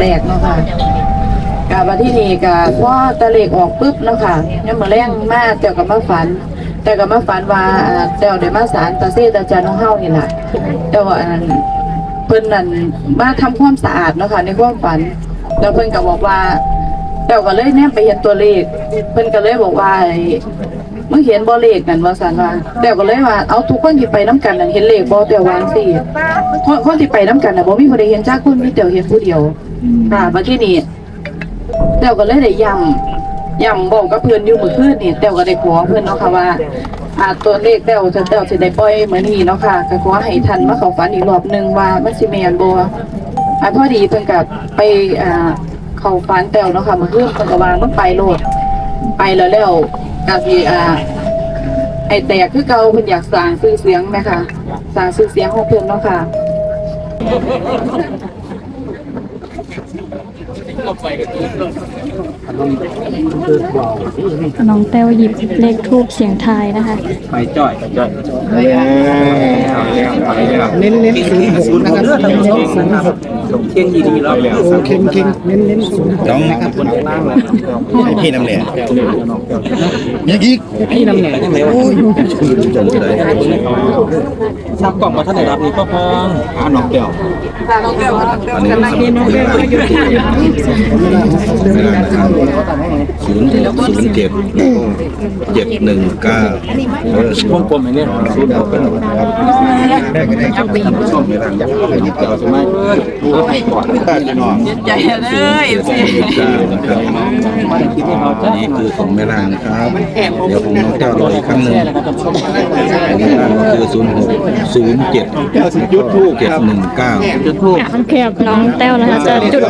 แรกเนาะค่ะกาบัดที่นี่กาพอตะเลกออกปุ๊บเนาะค่ะยังมาแรงมาเจ้าก็มาฝัน แต่ก็มาฝันว่าอ่าเจ้าได้มาสารตาเซตาจานของเฮานี่แหละแต่ว่าเพิ่นนั่นมาทำความสะอาดเนาะค่ะในความฝัน แล้วเพิ่นก็บอกว่าเจ้าก็เลยแนมไปเห็นตัวเลข เพิ่นก็เลยบอกว่า มึงเห็นบ่เลขนั่นว่าซั่นว่าแต่ก็เลยว่าเอาทุกคนที่ไปนํกันนั่นเห็นเลขบ่แต่วาจังซี่คนคนที่ไปนํกันน่ะบ่มีผู้ใดเห็นจักคนมีแต่เห็นผู้เดียวค่ะบัดทีนี้แต่ก็เลยได้ย้ำย้ำบอกกับเพิ่นอยู่เมื่อคืนนี่แต่ก็ได้ขอเพิ่อนเนาะค่ะว่าอาตัวเลขแต่วจะแต่วสิได้ปล่อยเหมือนนี้เนาะค่ะก็ขอให้ทันมาเขาฝันอีกรอบหนึ่งว่ามันสิแม่นบ่อ่าพอดีเพิ่นก็ไปอ่าเขาฝันแต่วเนาะค่ะเมื่อคืนเพิ่นก็ว่ามันไปโลดไปแล้วแล้ว ก็สิอ่าไอแตกคือเก่าเพิ่นอยากสร้างชื่อเสียงไหมคะสร้างชื่อเสียงของเพิ่นเนาะค่ะน้องแต้วหยิบเลขทูบเสียงทายนะคะไปจ่อยไปจ่อยไปแล้วเน้นเน้นศูนย์ศูนย์นะครับนะครับ เที่ยงยีดีแล้วแล้วโอ้เค็งเค็งเน้นเน้นศูนย์น้องนะครับคนตั้งเลยให้พี่น้ำเหลวน้องแก้วยังอีกพี่นำแหน่ยังไงวะจนเลยซับกล่องมาท่านไหนรับนี่พ่อพองอ่าน้องแก้วอันนี้เวลานะครับศูนย์ศูนย์เจ็ดเจ็ดหนึ่งเก้าเออวงกลมไอ้เนี่ยศูนย์เอาเป็นได้ก็ได้ครับท่านผู้ชมเวลาอยากให้ยิบเราใช่ไหมดูให้ก่อนได้พี่น้องใจเด้อ FC เก้านะครับมาคิดให้เราอันนี้คือของแม่ลางนะครับ เดี๋ยวผมน้องแก้วรออีกครั้งหนึ่งนะครับท่านผู้ชมอันนี้คือศูนย์หกศูนย์เจ็ดยุดทูเจ็ดหนึ่งเก้าจุดทูบแคบน้องแต้วนะคะจะจุด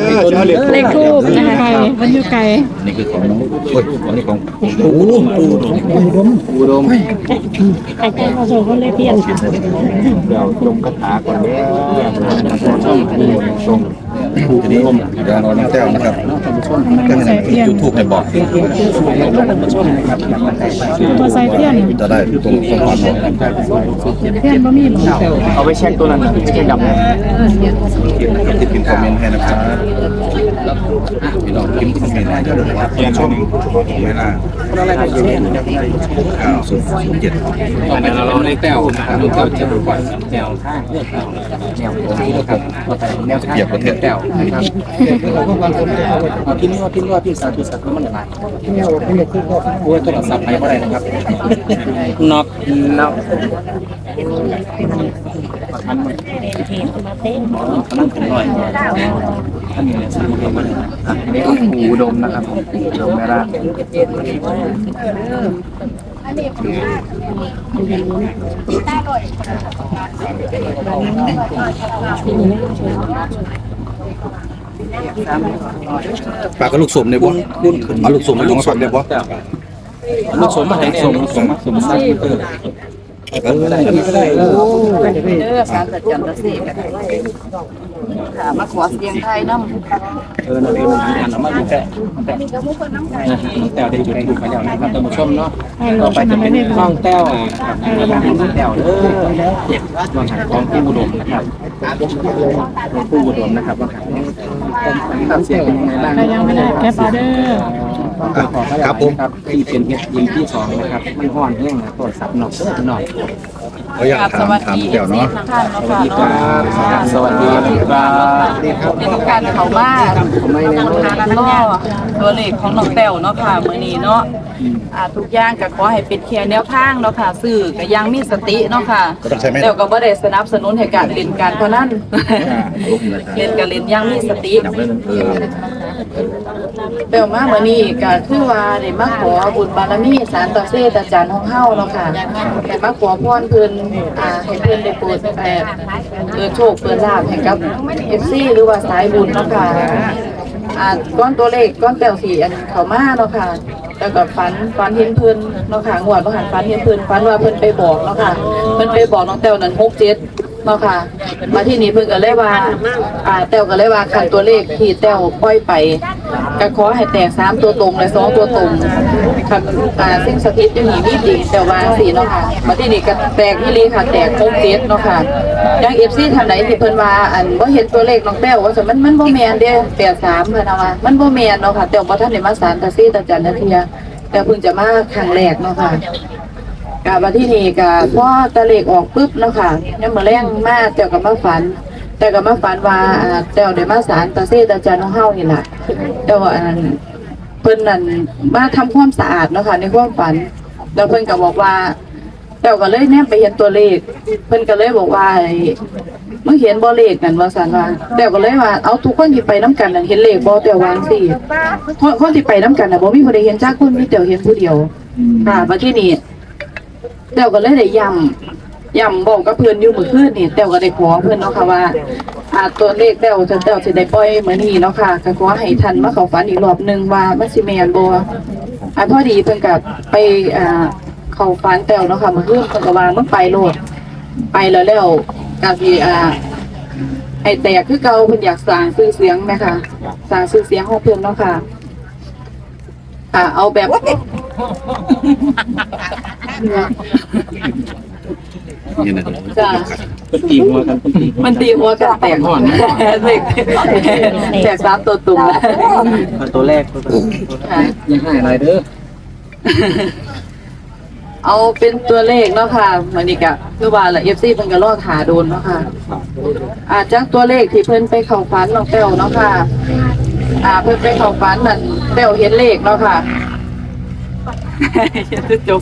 เลขทูบนะคะไกลมันอยู่ไกลนี่คือของน้องโอ้ยอันนี้ของปูปูดมอุดมไอ้แก้วผสมก็เลขเพี้ยนค่ะเดี๋ยวลงคาถาก่อนเด้อช่องนี้ผมอันนี้เดี๋ยวรอน้องแต้วนะครับ จุดทูบให้บอกตัวใส่เพี้ยนจะได้ตรงสมบัติบอกเพี้ยนบ่มีหรอเอาไปเช็คตัวนั้นเช็คดำที่พิมพ์คอมเมนต์ให้นะครับพี่น้องพิมพ์คอมเมนต์ให้ด้วยว่าเพียงช่วงเวลาเก้าศูนย์ศูนย์เจ็ดอันนี้เราเล็กแต้วนะครับลูกแต้วจะก่อนแนวทางเลือกแนวแนวตรงนี้นะครับแนวทางแต้วนะครับพิมพ์ว่าพิมพ์ว่าพิมพ์สาธุสาธุมันอะไรโอ้ยโทรศัพท์ไปเมื่อไรนะครับน็อกน็อกมันมันนั่งขึ้นหน่อยท่านนี้เนี่ยสรุปมาเลยอันนี้ก็หูดมนะครับผมหูดมแม่ร่า ปากกับลูกสมในบ่เอาลูกสมมาลูกสมในบ่ลูกสมมาให้สมสมสมสั้นเออเออเด้อสารสัจจันทสีกันค่ะมาขอเสียงไทยนำเออเราเรียนอันนั้นมาดูแต่แต่แต่ได้จุดถูกไปแล้วนะครับท่านผู้ชมเนาะต่อไปจะเป็นข้องแต้วครับข้องแต้วเด้อวังหันของผู้อุดมนะครับผู้อุดมนะครับวัง หันตัดเสียงเป็นยังไงบ้างยังไม่ได้แคปออเดอร์ครับผมครับที่เป็นเฮ็ดยิงที่สองนะครับมันห้อนแห้งนะโทรศัพท์หนอกหน่อยเขาอยากถามถามแก้วเนาะสวัสดีครับสวัสดีครับในต้องการเขามาผมไม่แน่ล่อตัวเลขของน้องแต้วเนาะค่ะมื้อนี้เนาะ อ่าทุกอย่างก็ขอให้เป็นแค่แนวทางเนาะค่ะซื้อก็ยังมีสติเนาะค่ะก็ต้องใช้ไหมแล้วก็บ่ได้สนับสนุนให้การเล่นการพนันเล่นก็เล่นอยังมีสติเดี๋ยวมามื้อนี้ก็คือว่าได้มาขอบุญบารมีสารต่อเสตอาจารย์ของเฮาเนาะค่ะได้มาขอพรเพิ่นอ่าให้เพิ่นได้โปรดเอ่อเปิดโชคเปิดลาภให้กับ FC หรือว่าสายบุญเนาะค่ะ อ่าก้อนตัวเลขก้อนแต้วสีอันเขามาเนาะค่ะแล้วก็ฝันฝันเห็นเพิ่นเนาะค่ะงวดบ่หันฝันเห็นเพิ่นฝันว่าเพิ่นไปบอกเนาะค่ะเพิ่นไปบอกน้องแต้วนั้นหกเจ็ด นาะค่ะมาที่นี่เพิ่นก็เลยว่าอ่าแต้วก็เลยว่าคันตัวเลขที่แต้วปล่อยไปก็ขอให้แตกสามตัวตรงและสองตัวตรงคันอ่าสิ่งสถิตอยู่นี่มีจริงแต่ว่าสีเนาะค่ะมาที่นี่ก็แตกที่ลีค่ะแตกโคงเจ็ดเนาะค่ะยัง FC ท่านไหนที่เพิ่นว่าอันบ่เห็นตัวเลขน้องแต้วว่าซั่นมันมันบ่แม่นเด้83เพิ่นเอาว่ามันบ่แม่นเนาะค่ะแต้วบ่ทันได้มาสารตาซีตาจันทร์นาเทียแต่เพิ่งจะมาครั้งแรกเนาะค่ะ กะมาที่นี่กะพอตะเลกออกปุ๊บเนาะค่ะยังมาแรงมาแต่ก็มาฝัน แต่ก็มาฝันว่าอ่าแต่ได้มาสารตาเซตาจานของเฮานี่ล่ะแต่ว่าเพิ่นนั่นมาทำความสะอาดเนาะค่ะในความฝัน แล้วเพิ่นก็บอกว่าแต่ก็เลยแนมไปเห็นตัวเลข เพิ่นก็เลยบอกว่าไอ้มึงเห็นบ่เลขนั่นว่าซั่นว่าแต่ก็เลยว่าเอาทุกคนที่ไปนํกันนั่นเห็นเลขบ่แต่วาจังซี่คนคนที่ไปนํกันน่ะบ่มีผู้ใดเห็นจักคนมีแต่เห็นผู้เดียวค่ะมาที่นี่ เต้วก็เลยได้ย้ำย้ำบอกกับเพื่อนอยู่เมื่อคืนนี่เต้วก็ได้ขอเพื่อนเนาะค่ะว่าอาตัวเลขเต้วจะเต้วสิได้ปล่อยเหมือนนี้เนาะค่ะก็ขอให้ทันมาเขาฝันอีกรอบหนึ่งว่ามันสิแม่นบ่อ่าพอดีเพิ่นก็ไปอ่าเขาฝันเต้วเนาะค่ะเมื่อคืนเพิ่นก็ว่ามึงไปโลดไปแล้วแล้วก็สิอ่าให้แตกคือเก่าเพิ่นอยากสร้างชื่อเสียงนะคะสร้างชื่อเสียงของเพิ่นเนาะค่ะอ่าเอาแบบ นี่นะจ้าเป็นตีหัวกันเป็นตีหัวมันตีหัวกันแตกห่อนเด็กแตกสามตัวตุ่มแล้วเอาตัวแรกตัวแรกค่ะยังให้อะไรเด้อเอาเป็นตัวเลขเนาะค่ะมันนี่กะคือว่าละเอฟซีเพิ่นก็รอหาโดนเนาะค่ะอาจากตัวเลขที่เพิ่นไปเข้าฝันน้องแต้วเนาะค่ะ อ่าเพิ่นไปเข้าฝันนั่นแต้วเห็นเลขเนาะค่ะเห็นจบ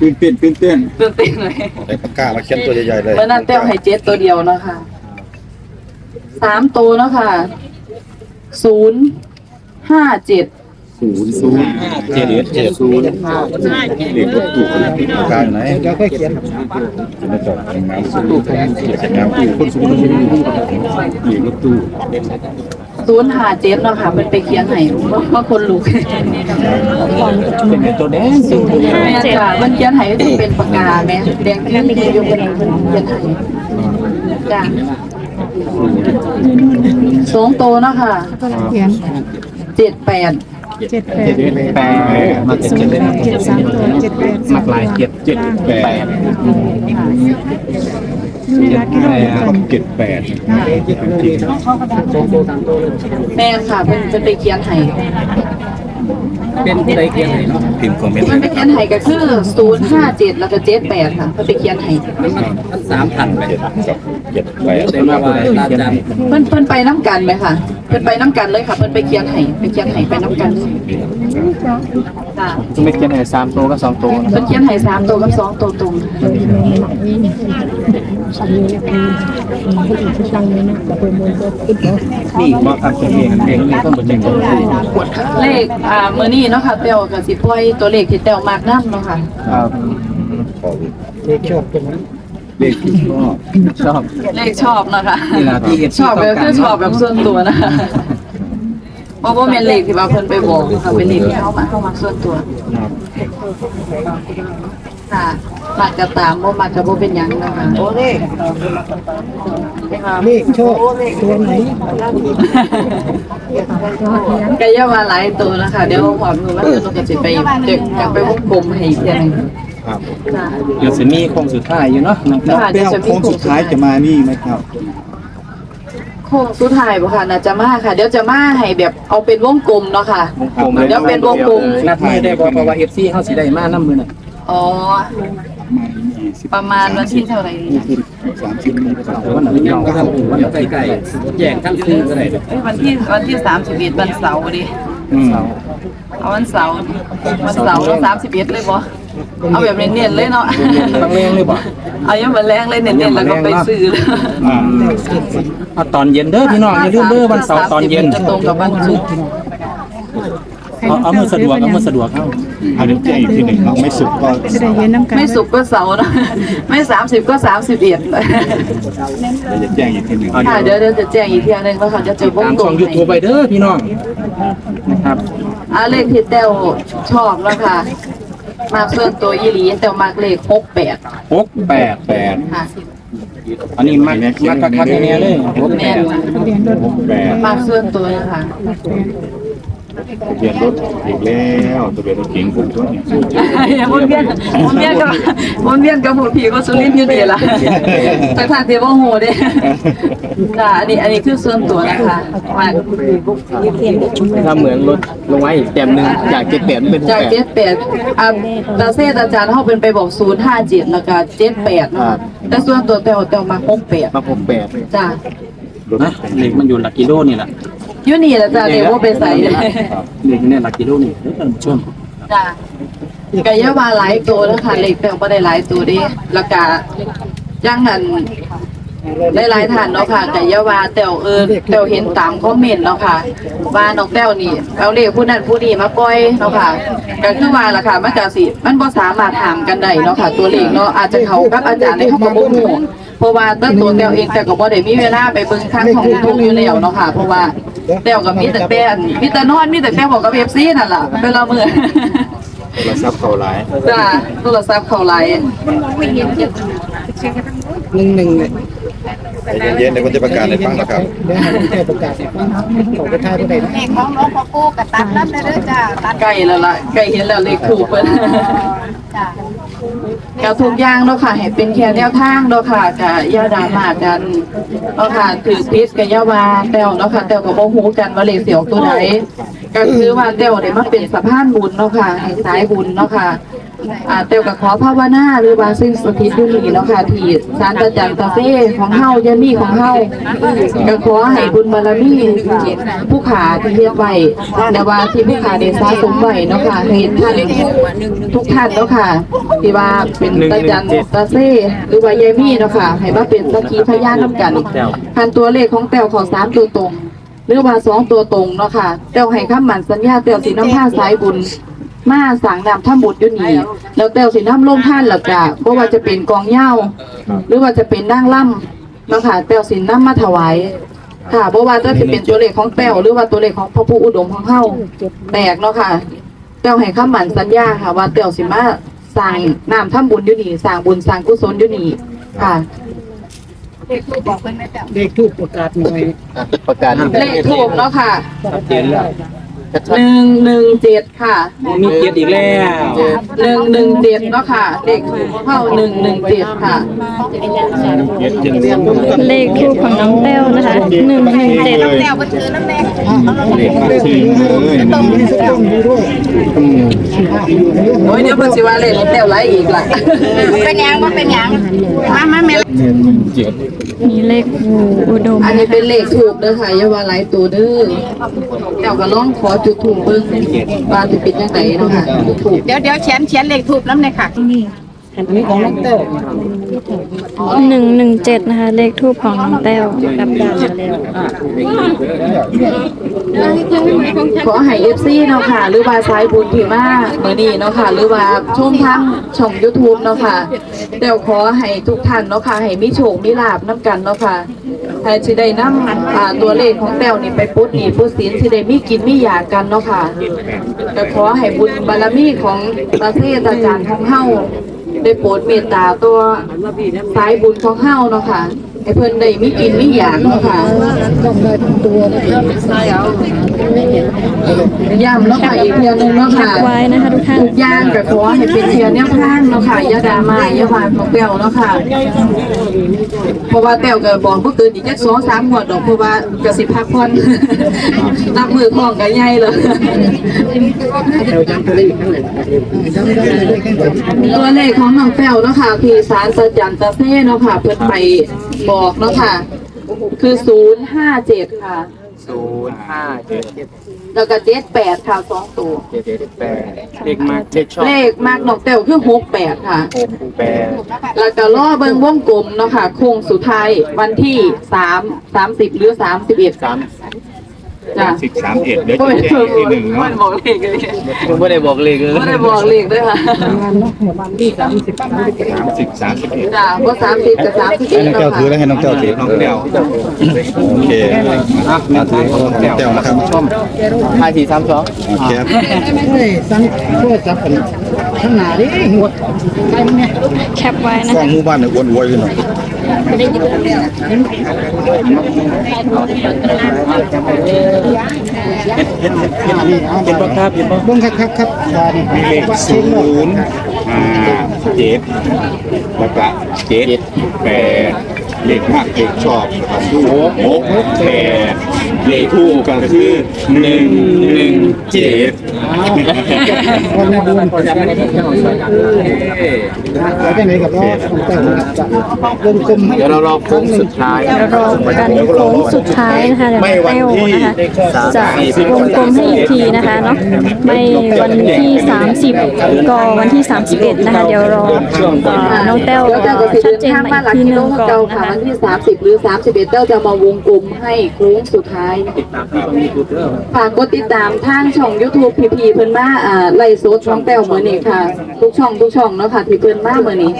ตื่นเต้นตื่นเต้นตื่นเต้นเลยไอ้ปากกามาเขียนตัวใหญ่ๆเลยเมื่อนั้นแต้วให้เจ็ดตัวเดียวเนาะค่ะสามตัวเนาะค่ะศูนย์ห้าเจ็ดศูนย์ศูนย์เจ็ดเจ็ดศูนย์เลขรถตู้ปากกาอยู่ไหนเดี๋ยวค่อยเขียนจะมาจอดทำงานรถตู้เขียนงานตู้คนสูงเลขรถตู้ ศูนย์ห้าเจ็ดเนาะค่ะเป็นไปเขียนให้ว่าคนลูกเป็นไงตัวแดงซึ่งแม่จ้ะมันเขียนให้จะเป็นปากกาแม่แดงที่มีอยู่เป็นเขียนให้จ้ะสองโตวเนาะค่ะเขียนเจ็ดแปดเจ็ดแปดเจ็ดแปดมาเจ็ดเจ็ดเจ็ดสามตัวเจ็ดแปดมากลายเจ็ดเจ็ดแปด นี่รักที่เราเจ็ดแปดแม่ค่ะเป็นจะไปเขียนให้ เป็นผู้ใดเขียนให้เนาะพิมพ์คอมเมนต์มันไปเขียนให้ก็คือศูนย์ห้าเจ็ดแล้วก็เจ็ดแปดค่ะมันไปเขียนให้มันสามพันไปเจ็ดกับเจ็ดแปดได้มาว่าลาจันเพิ่นเพิ่นไปน้ำกันไหมค่ะเพิ่นไปน้ำกันเลยค่ะเพิ่นไปเขียนให้ไปเขียนให้ไปน้ำกันเลยจ้ะจะไม่เขียนให้สามตัวก็สองตัวนะเพิ่นเขียนให้สามตัวกับสองตัวตรงนี่ว่าครับเป็นเองเองนี่ต้องเป็นเองเลขอ่ามื้อนี้เนาะค่ะเต้วก็สิปล่อยตัวเลขที่เต้วมากนํเนาะค่ะ ครับเลขชอบตรงนั้นเลขที่ชอบชอบเลขชอบเนาะค่ะนี่ล่ะที่เอ็ดชอบแบบคือชอบแบบส่วนตัวนะเพราะว่าเป็นเลขที่ว่าเพิ่นไปบอกค่ะเป็นเลขที่เฮามาเฮามาส่วนตัวค่ะ มากก็ตามบ่มากก็บ่เป็นหยังนะคะโอ้เลขเลขชอบตัวไหนก็อย่ามาหลายตัวนะคะ เดี๋ยวหอมมือมาเดี๋ยวหนูก็สิไปเด็กอยากไปวงกลมให้อีกเทื่อหนึงครับค่ะเดี๋ยวจะมีโค้งสุดท้ายอยู่เนาะนะครับค่ะเดี๋ยวจะมีโค้งสุดท้ายจะมานี่ไหมครับโค้งสุดท้ายบ่ค่ะน่าจะมาค่ะ เดี๋ยวจะมาให้แบบเอาเป็นวงกลมเนาะค่ะ วงกลมเลยเดี๋ยวเป็นวงกลม นัดมือได้บ่เพราะว่า FC เฮาสิได้มานํมือน่ะอ๋อ ประมาณวันที่เท่าไหร่ดีนะสามสิบวันไหนยังก็ทำวันใกล้ๆแยกทั้งคืนก็ได้เอ้ยวันที่วันที่สามสิบเอ็ดวันเสาร์ดิอืมเอาวันเสาร์วันเสาร์สามสิบเอ็ดเลยบ่เอาแบบเน้นๆเลยเนาะบางแรงเลยบ่เอายังมาแรงเลยเน้นๆแล้วก็ไปซื้อเลยอ่าเอาตอนเย็นเด้อพี่น้องอย่าลืมเด้อวันเสาร์ตอนเย็น จะตรงกับวันศุกร์ เอาเอามือสะดวกเอามือสะดวกเอาเอาเดี๋ยวแจ้งอีกทีหนึ่งเอาไม่สุกก็จะได้เห็นน้ำกันไม่ศุกร์ก็เสาร์นะไม่สามสิบก็สามสิบเอ็ดเดี๋ยวจะแจ้งอีกทีหนึ่งค่ะเดี๋ยวเดี๋ยวจะแจ้งอีกทีนึงว่าเขาจะเจอวงตามกลช่อมง YouTube ไปเด้อพี่น้องนะครับอ่าเลขที่แต้วชอบแล้วค่ะ มากส่วนตัวอีหลีแต้วมากเลขหกแปดหกแปดแปดค่ะอันนี้มักมักคักคักแน่ๆเลยหกแปดแปด มากส่วนตัวนะคะทะ เบียนรถอีกแล้วทะเบียนรถเก๋งผมตัวนี้วนเวียนวนเวียนกับวนเวียนกับผู้ผีก็สุรินทร์อยู่ดีล่ะจากทางเทวโหเด้จ้าอันนี้อันนี้คือส่วนตัวนะคะมากถ้าเหมือนรถลงไว้อีกแต้มหนึ่งจากเจ็ดแปดเป็นจากเจ็ดแปดอ่าตาเซตอาจารย์เขาเป็นไปบอกศูนย์ห้าเจ็ดแล้วก็เจ็ดแปดแต่ส่วนตัวแต่วแต่มาหกแปดมาหกแปดจ้านะเหล็กมันอยู่หลักกิโลนี่แหละ อยู่นี่แหละจ้าเดี๋ยวว่าไปใส่เลยเหล็กเนี่ยหลักกิโลนี่เด้อท่านผู้ชมจ้าก็อยาว่าหลายตัวแล้วค่ะเล็กแต่ว่าได้หลายตัวเดิแล้วก็ย่างนั้นได้หลายท่านเนาะค่ะแต่อยาว่าแต่วเออแต่วเห็นตามคอมเมนต์เนาะค่ะว่าน้องแต้วนี่เอาเลขผู้นั้นผู้นี้มาปล่อยเนาะค่ะก็คือว่าล่ะค่ะมันก็สิมันบ่สามารถถามกันได้เนาะค่ะ ตัวเลขเนาะอาจจะเข้ากับอาจารย์ในเขาก็บ่ฮู้เพราะว่าตั้งตัวแต้วเองแต่ก็บ่ได้มีเวลาไปเบิ่งทางของทุกอยู่แล้วเนาะค่ะเพราะว่า แต้วก็มีแต่แต่อันมีแต่นอนมีแต่แต้วบอกกับ FC นั่นล่ะเป็นละมื้อโทรศัพท์เขาหลายจ้าโทรศัพท์เข้าไลน์หนึ่งหนึ่งเนี่ยใจเย็นๆเดี๋ยวผมจะประกาศให้ฟังนะครับเดี๋ยวให้ลุงแก้ประกาศให้ฟังเขาไปท่ายก็ได้นะเลขของหลวงพ่อปู่กับตัดน้ำได้เลยจ้าตัดใกล้แล้วล่ะใกล้เห็นแล้วเลขถูกเพิ่นจ้า ก็ทุกอย่างเนาะค่ะให้เป็นแค่แนวทางเนาะค่ะก็อย่าดราม่ากันเนาะค่ะถือพิษกับย่าว่าแต้วเนาะค่ะแต้วก็บ่ฮู้กันว่าเลขเสียงตัวไหนก็คือว่าแต้วได้มาเป็นสะพานบุญเนาะค่ะให้สายบุญเนาะค่ะ อ่าแต้วก็ขอภาวนาหรือว่าสิ่งสถิตอยู่นี่เนาะค่ะที่ศาลตาจันตาเซ่ของเฮายามีของเฮาก็ขอให้บุญบารมีผู้ขาที่เฮ็ดไว้แต่ว่าที่ผู้ขาได้สะสมไว้เนาะค่ะให้ท่านทุกท่านเนาะค่ะ ที่ว่าเป็นตาจันตาเซ่หรือว่ายายมี่เนาะค่ะให้มาเป็นสักขีพยานนํกันคันตัวเลขของแต้วขอสามตัวตรงหรือว่าสองตัวตรงเนาะค่ะเต้วให้คำหมั่นสัญญาเต้วสีน้ำผ้าสายบุญ มาสั่งนำท่าบุญอยู่นี่แล้วเต้วสีน้ำลงท่านหลักกะเพราะว่าจะเป็นกองเหย้าหรือว่าจะเป็นนางล่ำเนาะค่ะเต้วสีน้ำมาถวายค่ะเพราะว่าจะเป็นตัวเลขของเต้วหรือว่าตัวเลขของพระผู้อุดมของเฮาแตกเนาะค่ะเต้วให้คำหมั่นสัญญาค่ะ ว่าเต้วสิมาสั่งนำท่าบุญอยู่นี่สั่งบุญสั่งกุศลอยู่นี่ค่ะบอกเพิ่นนะจ้าเลขทูปประกาศหน่อยประกาศเลขถูกเนาะค่ะชัดเจนแล้ว หนึ่งหนึ่งเจ็ดค่ะมีเกียรติอีกแล้วหนึ่งหนึ่งเจ็ดเนาะค่ะเด็กเข้าหนึ่งหนึ่งเจ็ดค่ะเลขทูปของน้องแต้วนะคะหนึ่งหนึ่งเจ็ดแต้วเพิ่นถือน้ำแดงเลขมากชื่อเลยต้องมีสต้องมีด้วยโอ้ยเดี๋ยวเพิ่นสิว่าเล่นแต้วไรอีกล่ะเป็นหยังว่าเป็นหยังมามาแม่ เจ็ดมีเลขงูอุดมอันนี้เป็นเลขถูกเด้อค่ะอย่าว่าหลายตัวเด้อแต้วก็ลองขอจุดถูกเบิ่งว่าสิเป็นจังไดเนาะค่ะจุดถูกเดี๋ยวเดี๋ยวเขียนเขียนเลขทูบน้ำเลยค่ะ อันนี้ของน้องเต้วหนึ่งหนึ่งเจ็ดนะคะ เลขทูปของน้องแต้วกับดาวแล้วขอให้ FC เนาะค่ะ หรือว่าสายบุญที่มาเมื้อนี้เนาะค่ะ หรือว่าชมทางช่อง YouTube เนาะค่ะแต้วขอให้ทุกท่านเนาะค่ะ ให้มีโชคมีลาภนํกันเนาะค่ะให้สิได้นำอ่าตัวเลขของแต้วนี่ไปปุ๊ดหนีปุ๊ดศีลสิได้มีกินมีอยากกันเนาะค่ะก็ขอให้บุญบารมีของตาเทศอาจารย์ของเฮา ได้โปรดเมตตาตัวสายบุญของเฮาเนาะค่ะ ให้เพิ่นได้มีกินมีอยากเนาะค่ะต้องได้ทั้งตัวนะครับย้ำเนาะค่ะอีกเทื่อนึงเนาะค่ะไว้นะคะทุกท่านทุกอย่างก็ขอให้เป็นเทียนแนวทางเนาะค่ะอย่าดราม่าอย่าวางของแต้วเนาะค่ะเพราะว่าแต้วก็บอกเมื่อคืนอีกจักสองสามงวดดอกเพราะว่าก็สิพักผ่อนนับมือของก็ใหญ่เลยเราจำตัวเลขข้างหลังจำได้เลยข้างหลังตัวเลขของน้องแต้วเนาะค่ะที่สารสัจจันตะเซ่เนาะค่ะเพิ่นไปบอกเนาะค่ะ คือศูนย์ห้าเจ็ดค่ะ ศูนย์ห้าเจ็ดเจ็ดแล้วก็เจ็ดแปดค่ะสองตัวเจ็ดแปดเลขมากเลขชอบเลขมากน้องแต้วคือหกแปดค่ะ หกแปดแล้วก็ล่อเบิงวงกลมเนาะค่ะโค้งสุดท้ายวันที่สามสามสิบหรือสามสิบเอ็ดสาม จ้ะสิบสามเอ็ดเดี๋ยวโอ้ยจะแจ้งอีกทีหนึ่งไม่เนาะบอกเลขเลยไม่ได้บอกเลขเลยไม่ได้บอกเลขด้วยค่ะงานเนาะวันที่สามสิบสามสิบเอ็ดสามสิบสามสิบเอ็ดจ้ะว่าสามสิบกับสามสิบเอ็ดให้น้องเนาะแก้วถือแล้วค่ะให้น้องแก้วถือน้องแก้วโอเคอะมาถือของน้องแก้วนะครับชมห้าสี่สามสองโอเคเฮ้ยสั่งโทรศัพท์กันข้างหน้าดิหัวใครมันเนี่ยแคปไว้นะ กล้องคะหมู่บ้านเนี่ยอ้วนๆเลยเนาะ เห็นบ่ครับเห็นบ่เบิ้งครับครับครับนี่มีเลขศูนย์ห้าเจ็ดแล้วก็เจ็ดแปดเลขมากเลขชอบครับหกหกแปดเลขคู่ก็คือหนึ่งหนึ่งเจ็ด วันนี้บุญแล้วจะไหนกับน้องของแต่ครับวงกลมให้เดี๋ยวเรารอโค้งสุดท้ายรอกันโค้งสุดท้ายนะคะเดี๋ยวไม่น้องวันแต้วนะคะจะวงกลมให้อีกทีนะคะเนาะไม่วันที่ 30 ก็วันที่ 31 นะคะ เดี๋ยวรอน้องแต้วเดี๋ยวเจ้าก็สิชัเดิดนเจนมาอีกทีนึงก่อเจ้านค่ะนะคะวันที่ 30 หรือ 31เจ้าจะมาวงกลมให้โค้งสุดท้ายฝากกดติดตามทางช่อง YouTube พีพีีเพิ่นมาอ่าไล่โซดช่องแต้วเหมือนนี้ค่ะ ทุกช่องทุกช่องเนาะค่ะ ที่เพิ่นมาเหมือนนี้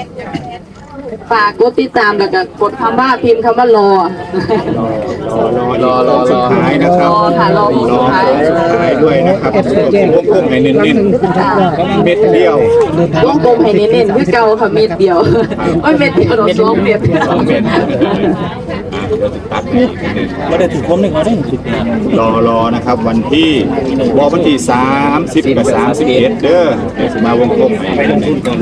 ฝากกดติดตามแล้วก็กดคำว่าพิมพ์คำว่ารอ รอรอรอสุดท้ายนะครับรอค่ะรอสุดท้าย สุดท้ายด้วยนะครับวงกลมให้เน้นๆเม็ดเดียววงกลมให้เน้นๆคือเก่าค่ะเม็ดเดียวโอ้ยเม็ดเดียวดอกสองเม็ด สองเม็ด ตัดให้นิดนึงบ่ได้ถูกผมนึงเอาได้ถูกรอรอนะครับ วันที่วอวันที่30กับ31เด้อเดี๋ยวสิมาวงกลมให้นิดนึงครับ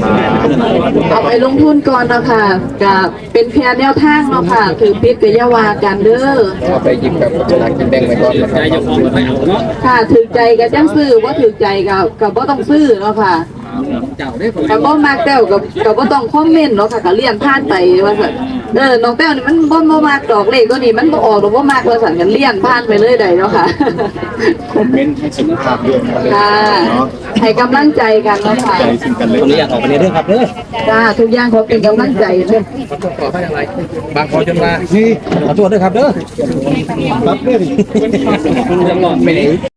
เอาไปลงทุนก่อนเนาะค่ะกับเป็นเพียงแนวทางเนาะค่ะ ถือพิษกับยาวากันเด้อเอาไปหยิบกับสลากกินแบ่งไปก่อนนะครับใจจะพอมาให้เอาเนาะค่ะถือใจกับจังซื้อว่าถือใจกับกับว่าต้องซื้อเนาะค่ะ เจ้าได้ผมกับบ่มากแต้วกับกับบ่ต้องคอมเมนต์เนาะค่ะก็เลี่ยนผ่านไปว่าซั่นเออน้องแต้วนี่มันบ่บ่มากดอกเลขตัวนี้มันบ่ออกดอกบ่มากว่าซั่นกันเลี่ยนผ่านไปเลยได้เนาะค่ะคอมเมนต์ให้สุขภาพด้วยนะครับค่ะเนาะให้กำลังใจกันเนาะค่ะใจซึ่งกันและขออนุกัญานตออกไปในเรื่องครับเด้อจ้าทุกอย่างขอเป็นกำลังใจเด้อขอให้อะไรบางขอจนมาขอโทษด้วยครับเด้อรับเรื่องคุณจะหลอดไปไหน